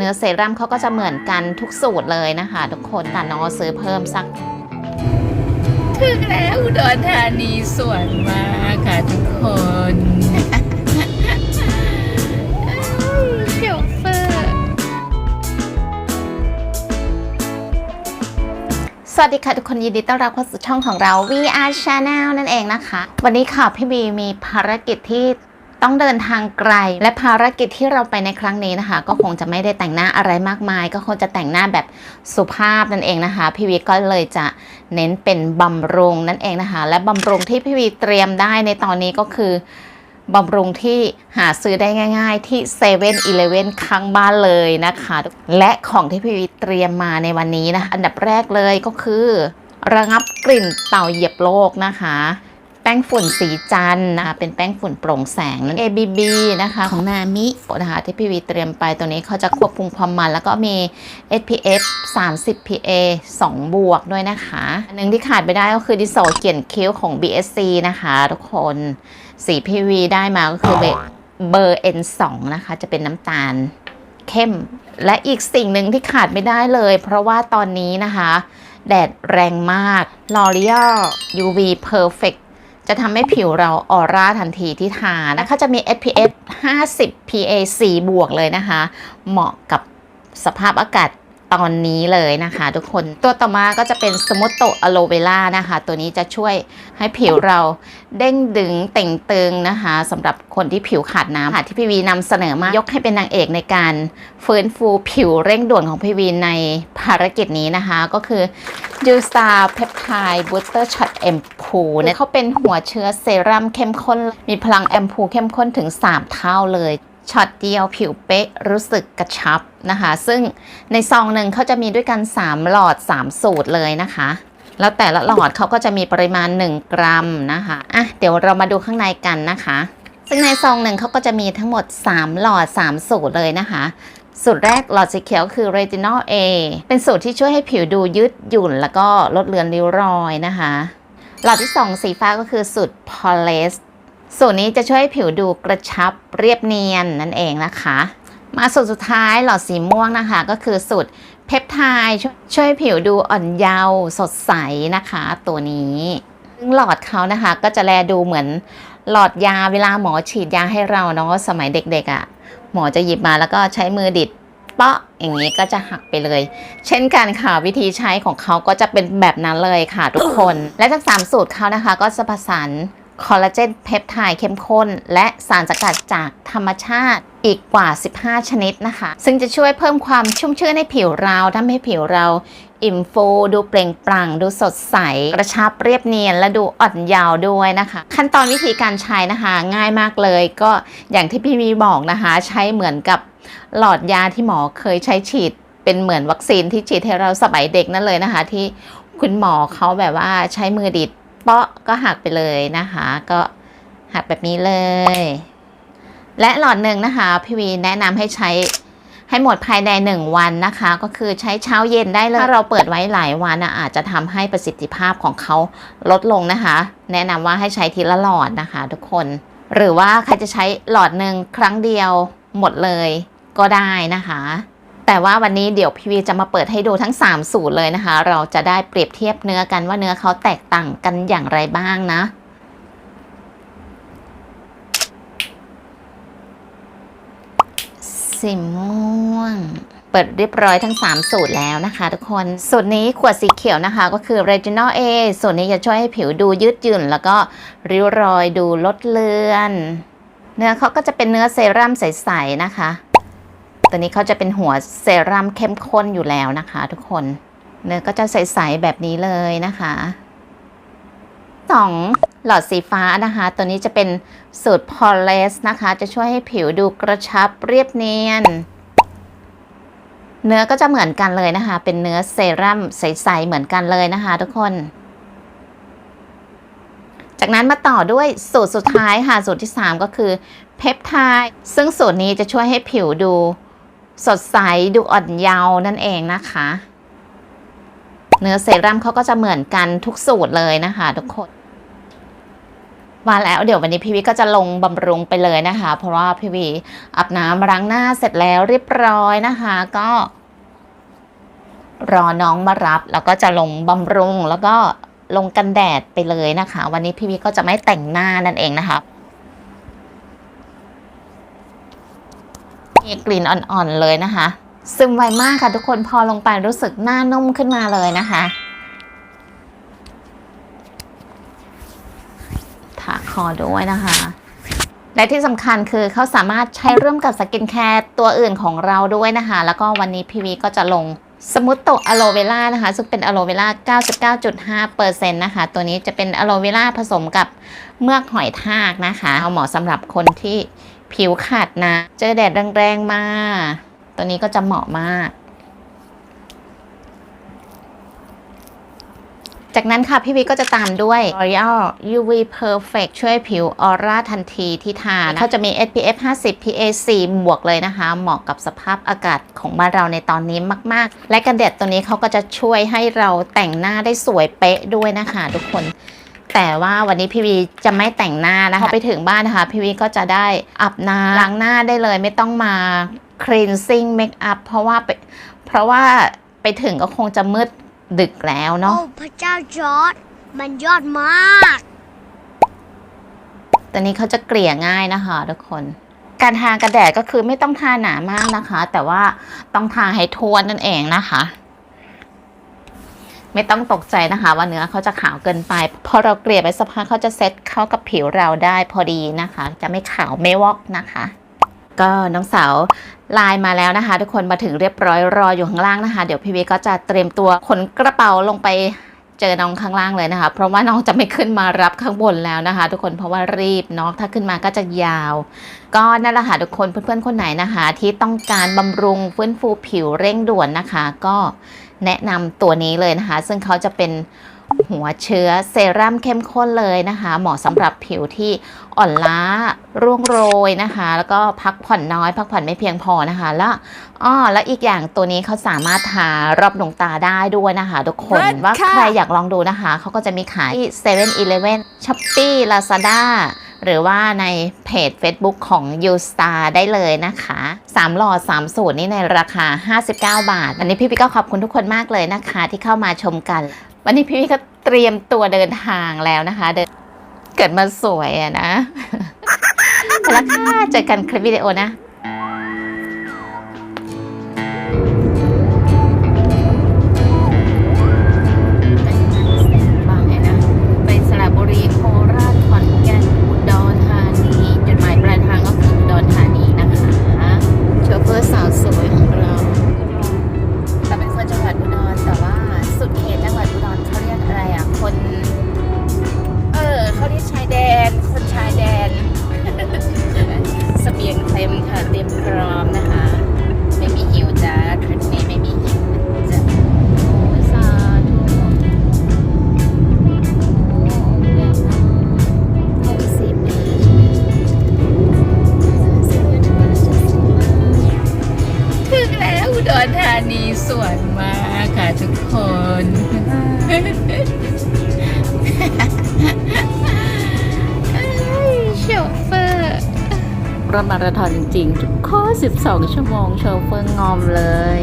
เนื้อเซรั่มเขาก็จะเหมือนกันทุกสูตรเลยนะคะ ทุกคนแต่น้องซื้อเพิ่มสักถึงแล้วอุดรธานีสวยมากค่ะทุกคนเชียวเฟอร์สวัสดีค่ะทุกคนยินดีต้อนรับเข้าสู่ช่องของเรา VR Channel นั่นเองนะคะ วันนี้ค่ะพี่บีมีภารกิจที่ ต้องเดินทางไกล และภารกิจที่เราไปในครั้งนี้นะคะ ก็คงจะไม่ได้แต่งหน้าอะไรมากมาย ก็คงจะแต่งหน้าแบบสุภาพนั่นเองนะคะ พี่วีก็เลยจะเน้นเป็นบำรุงนั่นเองนะคะ และบำรุงที่พี่วีเตรียมได้ในตอนนี้ก็คือบำรุงที่หาซื้อได้ง่าย ๆ ที่7 e เ e ่ e อข้างบ้านเลยนะคะ และของที่พี่วีเตรียมมาในวันนี้นะ อันดับแรกเลยก็คือ ระงับกลิ่นเต่าเหยียบโลกนะคะ ป้งฝุ่นสีจันนะคะเป็นแป้งฝุ่นโปร่งแสงนั่น ABB นะคะของนามินะคะที่พี่วีเตรียมไปตัวนี้เขาจะควบคุมความมัน แล้วก็มี SPF 30 PA 2 บวกด้วยนะคะอันหนึ่งที่ขาดไม่ได้ก็คือดิโซเขียนคิ้วของ BSC นะคะทุกคนสีพี่วีได้มาก็คือเบอร์ N2 นะคะจะเป็นน้ำตาลเข้ม และอีกสิ่งหนึ่งที่ขาดไม่ได้เลย เพราะว่าตอนนี้นะคะ แดดแรงมาก L'Oreal UV Perfect จะทำให้ผิวเราออร่าทันทีที่ทานะคะจะมี SPF 50 PA 4บวกเลยนะคะ เหมาะกับสภาพอากาศ ตอนนี้เลยนะคะ ทุกคนตัวต่อมาก็จะเป็นสมุตโตอะโลเวล่านะคะ ตัวนี้จะช่วยให้ผิวเราเด้งดึงเต่งตึงนะคะสำหรับคนที่ผิวขาดน้ำค่ะที่พี่วีนำเสนอมายกให้เป็นนางเอกในการฟื้นฟูผิวเร่งด่วนของพี่วีในภารกิจนี้นะคะ ก็คือยูสตาร์เพปไทด์บูสเตอร์ช็อตแอมพูเนี่ยเขาเป็นหัวเชื้อเซรั่มเข้มข้น มีพลังแอมพูเข้มข้นถึง 3 เท่าเลยช็อตเดียวผิวเป๊ะรู้สึกกระชับ นะคะ ซึ่งในซองหนึ่งเขาจะมีด้วยกัน 3 หลอด 3 สูตรเลยนะคะ แล้วแต่ละหลอดเขาก็จะมีปริมาณ 1 กรัมนะคะอะเดี๋ยวเรามาดูข้างในกันนะคะ ซึ่งในซองหนึ่งเขาก็จะมีทั้งหมด 3 หลอด 3 สูตรเลยนะคะสูตรแรกหลอดสีเขียวคือ Retinol A เป็นสูตรที่ช่วยให้ผิวดูยืดหยุ่น แล้วก็ลดเลือนริ้วรอยนะคะ หลอดที่ 2 สีฟ้าก็คือสูตร Polish สูตรนี้จะช่วยให้ผิวดูกระชับเรียบเนียนนั่นเองนะคะ มาสูตรสุดท้ายหลอดสีม่วงนะคะ ก็คือสูตรเพปไทด์ช่วยช่วยผิวดูอ่อนเยาว์สดใสนะคะ ตัวนี้ซึ่งหลอดเขานะคะ ก็จะแลดูเหมือนหลอดยาเวลาหมอฉีดยาให้เราเนาะสมัยเด็กๆอะ่ะ หมอจะหยิบมาแล้วก็ใช้มือดิดเปาะอย่างนี้ก็จะหักไปเลย เช่นกันค่ะวิธีใช้ของเขาก็จะเป็นแบบนั้นเลยค่ะทุกคน และทั้งสามสูตรเขานะคะ ก็จะผสานคอลลาเจนเพปไทด์เข้มข้น และสารสกัดจากธรรมชาติ อีกกว่า 15 ชนิดนะคะ ซึ่งจะช่วยเพิ่มความชุ่มชื่นให้ผิวเราทำให้ผิวเราอิ่มฟูดูเปล่งปลั่ง ดูสดใส กระชับเรียบเนียน และดูอ่อนเยาว์ด้วยนะคะ ขั้นตอนวิธีการใช้นะคะ ง่ายมากเลยก็อย่างที่พี่มีบอกนะคะ ใช้เหมือนกับหลอดยาที่หมอเคยใช้ฉีด เป็นเหมือนวัคซีนที่ฉีดให้เราสมัยเด็กนั่นเลยนะคะ ที่คุณหมอเขาแบบว่าใช้มือดิดเปาะก็หักไปเลยนะคะ ก็หักแบบนี้เลย และหลอดหนึ่งนะคะพี่วีแนะนำให้ใช้ให้หมดภายใน 1 วันนะคะ ก็คือใช้เช้าเย็นได้เลย ถ้าเราเปิดไว้หลายวันอะอาจจะทำให้ประสิทธิภาพของเขาลดลงนะคะ แนะนำว่าให้ใช้ทีละหลอดนะคะ ทุกคน หรือว่าใครจะใช้หลอดหนึ่งครั้งเดียวหมดเลยก็ได้นะคะ แต่ว่าวันนี้เดี๋ยวพี่วีจะมาเปิดให้ดูทั้ง 3 สูตรเลยนะคะ เราจะได้เปรียบเทียบเนื้อกันว่าเนื้อเขาแตกต่างกันอย่างไรบ้างนะ สีม่วง เปิดเรียบร้อยทั้ง 3 สูตรแล้วนะคะทุกคน สูตรนี้ขวดสีเขียวนะคะก็คือ Reginal A สูตรนี้จะช่วยให้ผิวดูยืดหยุ่น แล้วก็ริ้วรอยดูลดเลือน เนื้อเขาก็จะเป็นเนื้อเซรั่มใสๆนะคะ ตัวนี้เขาจะเป็นหัวเซรั่มเข้มข้นอยู่แล้วนะคะ ทุกคน เนื้อก็จะใสๆแบบนี้เลยนะคะ สองหลอดสีฟ้านะคะ ตัวนี้จะเป็นสูตร p o l e s นะคะ จะช่วยให้ผิวดูกระชับเรียบเนียน เนื้อก็จะเหมือนกันเลยนะคะ เป็นเนื้อเซรั่มใสๆเหมือนกันเลยนะคะ ทุกคน จากนั้นมาต่อด้วยสูตรสุดท้ายค่ะ สูตรที่ 3 ก็คือเพปไทด์ซึ่งสูตรนี้จะช่วยให้ผิวดูสดใสดูอ่อนเยาว์นั่นเองนะคะ เนื้อเซรั่มเขาก็จะเหมือนกันทุกสูตรเลยนะคะทุกคน มาแล้วเดี๋ยววันนี้พี่วิก็จะลงบำรุงไปเลยนะคะ เพราะว่าพี่วิอาบน้ำล้างหน้าเสร็จแล้วเรียบร้อยนะคะ ก็ รอน้องมารับ แล้วก็จะลงบำรุงแล้วก็ลงกันแดดไปเลยนะคะ วันนี้พี่วิก็จะไม่แต่งหน้านั่นเองนะคะมีกลิ่นอ่อนๆเลยนะคะ ซึมไวมากค่ะทุกคนพอลงไปรู้สึกหน้านุ่มขึ้นมาเลยนะคะ อด้วยนะคะ และที่สำคัญคือเขาสามารถใช้ร่วมกับสกินแคร์ตัวอื่นของเราด้วยนะคะ แล้วก็วันนี้พีวีก็จะลงสมุตโตอะโลเวล่านะคะ ซึ่งเป็นอะโลเวล่า 99.5%นะคะ ตัวนี้จะเป็นอะโลเวล่าผสมกับเมือกหอยทากนะคะเอาเหมาะสำหรับคนที่ผิวขาดนะ เจอแดดแรงๆมา ตัวนี้ก็จะเหมาะมาก จากนั้นค่ะพี่วิก็จะตามด้วย L'Oreal UV Perfect ช่วยผิวออร่าทันทีที่ทานะเขาจะมี SPF 50 PA 4บวกเลยนะคะ เหมาะกับสภาพอากาศของบ้านเราในตอนนี้มาก ๆ และกันแดดตัวนี้เขาก็จะช่วยให้เราแต่งหน้าได้สวยเป๊ะด้วยนะคะทุกคนแต่ว่าวันนี้พี่วีจะไม่แต่งหน้านะคะ พอไปถึงบ้านนะคะ พี่วีก็จะได้อาบน้ำล้างหน้าได้เลยไม่ต้องมา cleansing make up เพราะว่าไปเพราะว่าไปถึงก็คงจะมืด ดึกแล้วโอ้เนาะ พระเจ้าจอร์ดมันยอดมากตัวนี้เขาจะเกลี่ยง่ายนะคะทุกคน การทากันแดดก็คือไม่ต้องทาหนามากนะคะ แต่ว่าต้องทาให้ทั่วนั่นเองนะคะ ไม่ต้องตกใจนะคะ ว่าเนื้อเขาจะขาวเกินไป พอเราเกลี่ยไปสักพักเขาจะเซ็ตเข้ากับผิวเราได้พอดีนะคะ จะไม่ขาวไม่วอกนะคะ ก็น้องสาวไลน์มาแล้วนะคะ ทุกคนมาถึงเรียบร้อยรออยู่ข้างล่างนะคะ เดี๋ยวพี่วีก็จะเตรียมตัวขนกระเป๋าลงไปเจอน้องข้างล่างเลยนะคะ เพราะว่าน้องจะไม่ขึ้นมารับข้างบนแล้วนะคะ ทุกคนเพราะว่ารีบเนาะถ้าขึ้นมาก็จะยาว ก็นั่นแหละค่ะทุกคนเพื่อนๆคนไหนนะคะ ที่ต้องการบำรุงฟื้นฟูผิวเร่งด่วนนะคะ ก็แนะนำตัวนี้เลยนะคะ ซึ่งเขาจะเป็น หัวเชื้อเซรั่มเข้มข้นเลยนะคะ เหมาะสำหรับผิวที่อ่อนล้าร่วงโรยนะคะ แล้วก็พักผ่อนน้อย พักผ่อนไม่เพียงพอนะคะ แล้วอ้อแล้วอีกอย่างตัวนี้เขาสามารถทารอบดวงตาได้ด้วยนะคะ ทุกคนเลิศว่าค่ะใครอยากลองดูนะคะ เขาก็จะมีขายที่7 e เ e ่ e อ Shopee Lazada หรือว่าในเพจ Facebook ของ u s t a r ได้เลยนะคะ 3 หลอด 3 สูตรนี้ในราคา 59 บาทวันนี้พี่พี่ก็ขอบคุณทุกคนมากเลยนะคะ ที่เข้ามาชมกัน วันนี้พี่พี่ก็ เตรียมตัวเดินทางแล้วนะคะ เดินเกิดมาสวยอะนะแล้วค่ะเจอกันคลิปวิดีโอนะ ดรธานีสวยมากค่ะทุกคนเอ้ยโชเฟอร์รถมาราธอนจริงๆทุกข้อ 12 ชั่วโมงโชเฟอร์งอมเลย